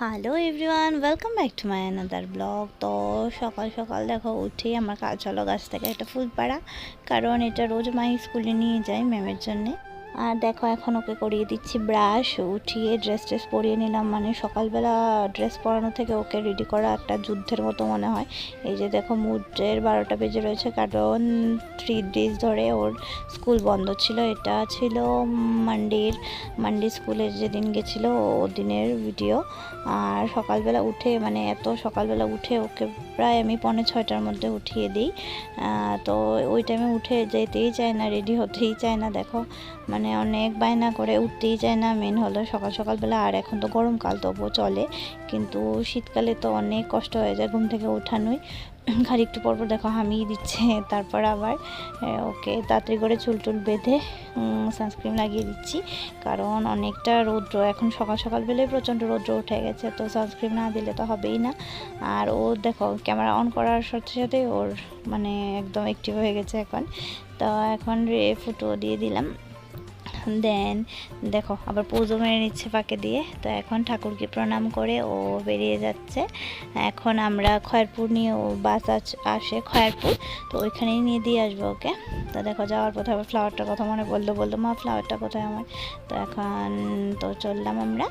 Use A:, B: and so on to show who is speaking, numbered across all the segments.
A: Hello everyone welcome back to my another blog তো সকাল সকাল দেখো, উঠেই আমার কাজ হলো গাছ থেকে একটা ফুল পাড়া, কারণ এটা রোজ মাই স্কুলে নিয়ে যাই ম্যামের জন্যে। আর দেখো, এখন ওকে করিয়ে দিচ্ছি ব্রাশ উঠিয়ে ড্রেস ট্রেস পরিয়ে নিলাম। মানে সকালবেলা ড্রেস পরানো থেকে ওকে রেডি করা একটা যুদ্ধের মতো মনে হয়। এই যে দেখো মুডের বারোটা বেজে রয়েছে, কারণ থ্রি ডেজ ধরে ওর স্কুল বন্ধ ছিল। এটা ছিল মান্ডের মান্ডে স্কুলে যেদিন গেছিল ও দিনের ভিডিও আর সকালবেলা উঠে মানে এত সকালবেলা উঠে ওকে প্রায় আমি পৌনে ছয়টার মধ্যে উঠিয়ে দিই। তো ওই টাইমে উঠে যেতেই চায় না রেডি হতেই চায় না। দেখো মানে অনেক বায়না করে উঠতেই চায় না। মেন হলো সকাল সকালবেলা আর এখন তো গরমকাল তবুও চলে। কিন্তু শীতকালে তো অনেক কষ্ট হয়ে যায় ঘুম থেকে ওঠানোই। খালি একটু পরপর দেখো হামিয়ে দিচ্ছে, তারপর আবার ওকে তাড়াতাড়ি করে চুল টুল বেঁধে সানস্ক্রিন লাগিয়ে দিচ্ছি। কারণ অনেকটা রৌদ্র, এখন সকাল সকাল বেলায় প্রচণ্ড রৌদ্র উঠে গেছে, তো সানস্ক্রিন না দিলে তো হবেই না। আর ও দেখো ক্যামেরা অন করার সাথে সাথে ওর মানে একদম অ্যাক্টিভ হয়ে গেছে এখন। তো এখন রে ফুটো দিয়ে দিলাম। দেন, দেখো, আবার পুজো মেরে নিচ্ছে ফাঁকে দিয়ে। তো এখন ঠাকুরকে প্রণাম করে ও বেরিয়ে যাচ্ছে। এখন আমরা খয়েরপুর নিয়ে ও বাস আস- খয়েরপুর। তো ওইখানেই নিয়ে দিয়ে আসব ওকে। তো দেখো, যাওয়ার পথে আবার ফ্লাওয়ারটার কথা মনে বলল বলল, মা ফ্লাওয়ারটা কোথায় আমার? তো এখন তো চললাম আমরা।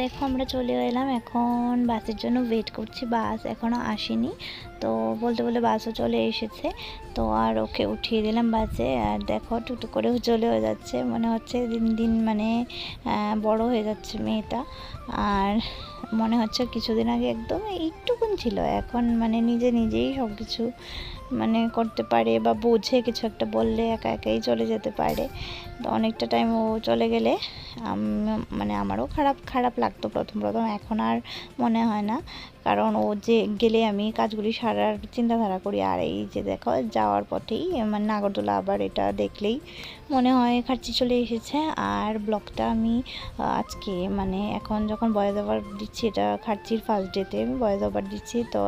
A: দেখো আমরা চলে এলাম এখন বাসের জন্য ওয়েট করছি বাস এখনও আসেনি। তো বলতে বলতে বাসও চলে এসেছে। তো আর ওকে উঠিয়ে দিলাম বাসে। আর দেখো টুটু করেও চলেও যাচ্ছে। মনে হচ্ছে দিন দিন মানে বড় হয়ে যাচ্ছে মেয়েটা। আর মনে হচ্ছে কিছুদিন আগে একদম এইটুকুন ছিল। এখন মানে নিজে নিজেই সব কিছু মানে করতে পারে বা বোঝে, কিছু একটা বললে একা একাই চলে যেতে পারে। তো অনেকটা টাইম ও চলে গেলে মানে আমারও খারাপ খারাপ লাগতো প্রথম প্রথম। এখন আর মনে হয় না। কারণ ও যে গেলে আমি কাজগুলি সারার চিন্তাধারা করি, আর এই যে দেখো, যাওয়ার পথেই মানে নাগরদোলা আবার এটা দেখলেই মনে হয় খার্চি চলে এসেছে। আর ব্লগটা আমি আজকে মানে এখন যখন বয়েজ ওভার দিচ্ছি, এটা খার্চির ফার্স্ট ডেতে আমি বয়েজ ওভার দিচ্ছি, তো,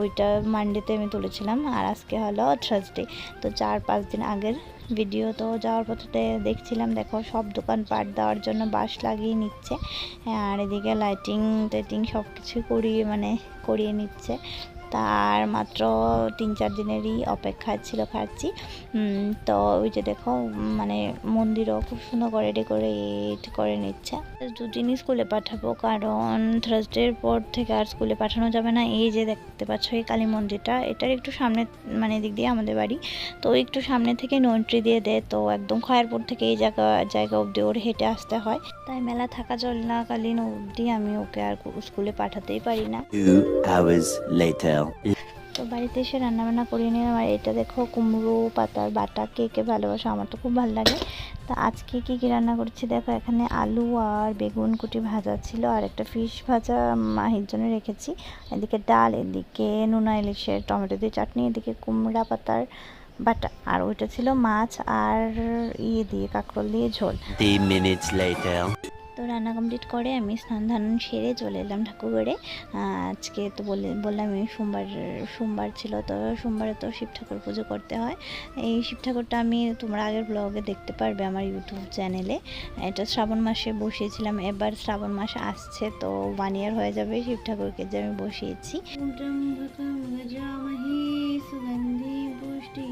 A: ওইটা মানডেতে আমি তুলেছিলাম। আর আজকে হলো থার্সডে তো চার পাঁচ দিন আগের ভিডিও তো যাওয়ার পথে দেখছিলাম, দেখো সব দোকান পাট দেওয়ার জন্য বাস লাগিয়ে নিচ্ছে, আর এদিকে লাইটিং টাইটিং সব কিছু করিয়ে মানে করিয়ে নিচ্ছে। তার মাত্র তিন চার দিনেরই অপেক্ষা ছিল খাচ্ছি তো ওই যে দেখো মানে মন্দিরও খুব সুন্দর করে ডেকোরেট করে নিচ্ছে। দুদিনই স্কুলে পাঠাবো, কারণ থার্সডের পর থেকে আর স্কুলে পাঠানো যাবে না। এই যে দেখতে পাচ্ছ, এই কালী মন্দিরটা, এটার একটু সামনে মানে দিক দিয়ে আমাদের বাড়ি। তো একটু সামনে থেকে নো এন্ট্রি দিয়ে দেয় তো একদম খয়েরপুর থেকে এই জায়গা জায়গা অবধি ওর হেঁটে আসতে হয়। তাই মেলা থাকা চলাকালীন অবধি আমি ওকে আর স্কুলে পাঠাতেই পারি না।
B: Later.
A: তো বাড়িতে এসে রান্নাবান্না করে নিলাম আর এটা দেখো কুমড়ো পাতার বাটা কে কে ভালোবাসে আমার তো খুব ভালো লাগে তা আজকে কি কি রান্না করছি দেখো এখানে আলু আর বেগুন কুটি ভাজা ছিল আর একটা ফিশ ভাজা মাহির জন্য রেখেছি এদিকে ডাল এদিকে নুনা ইলিশের টমেটো দিয়ে চাটনি এদিকে কুমড়া পাতার বাটা আর ওইটা ছিল মাছ আর ইয়ে দিয়ে কাঁকরোল দিয়ে ঝোল. তো রান্না কমপ্লিট করে আমি স্নান ধান সেরে চলে এলাম ঠাকুরঘরে। আজকে তো বলে বললাম আমি সোমবার সোমবার ছিল তো, সোমবারে তো শিব ঠাকুর পুজো করতে হয়। এই শিব ঠাকুরটা আমি তোমরা আগের ব্লগে দেখতে পারবে আমার ইউটিউব চ্যানেলে এটা শ্রাবণ মাসে বসিয়েছিলাম, এবার শ্রাবণ মাস আসছে, তো ওয়ান ইয়ার হয়ে যাবে শিব ঠাকুরকে যে আমি বসিয়েছি। সুগন্ধি পুষ্টি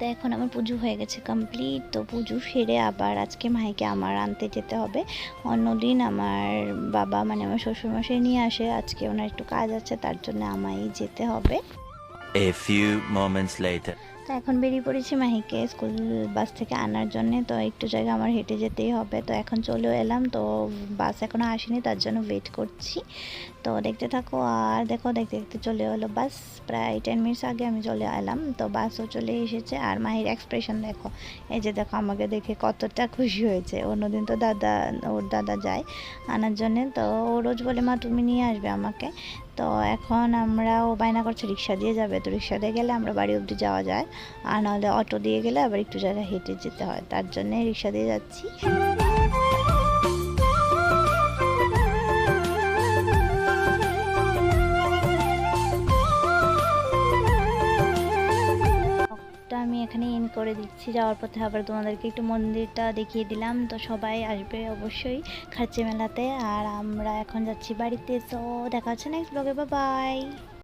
A: তো এখন আমার পুজো হয়ে গেছে কমপ্লিট তো পুজো সেরে আবার আজকে মাইকে আমার আনতে যেতে হবে অন্যদিন আমার বাবা মানে আমার শ্বশুরমশাই নিয়ে আসে, আজকে ওনার একটু কাজ আছে, তার জন্য আমায় যেতে হবে. তো এখন বেরিয়ে পড়েছি মাহিকে স্কুল বাস থেকে আনার জন্য। তো একটু জায়গা আমার হেঁটে যেতেই হবে। তো এখন চলেও এলাম। তো বাস এখনও আসেনি, তার জন্য ওয়েট করছি। তো দেখতে থাকো। আর দেখো, দেখতে দেখতে চলে এলো বাস। প্রায় টেন মিনিটস আগে আমি চলে এলাম। তো বাসও চলে এসেছে। আর মাহির এক্সপ্রেশন দেখো। এই যে দেখো, আমাকে দেখে কতটা খুশি হয়েছে। অন্যদিন তো দাদা, ওর দাদা যায় আনার জন্যে। তো ও রোজ বলে, মা, তুমি নিয়ে আসবে আমাকে? তো এখন আমরা ও বায়না করছে, রিক্সা দিয়ে যাবে। তো রিক্সা দিয়ে গেলে আমরা বাড়ি অবধি যাওয়া যায়। আর নাহলে অটো দিয়ে গেলে আবার একটু জায়গায় হেঁটে যেতে হয়। তার জন্যে রিক্সা দিয়ে যাচ্ছি। করে দিচ্ছি, যাওয়ার পথে আবার তোমাদেরকে একটু মন্দিরটা দেখিয়ে দিলাম। তো সবাই আসবে অবশ্যই খার্চে মেলাতে। আর আমরা এখন যাচ্ছি বাড়িতে। তো দেখা হচ্ছে নেক্সট ব্লগে বা বাই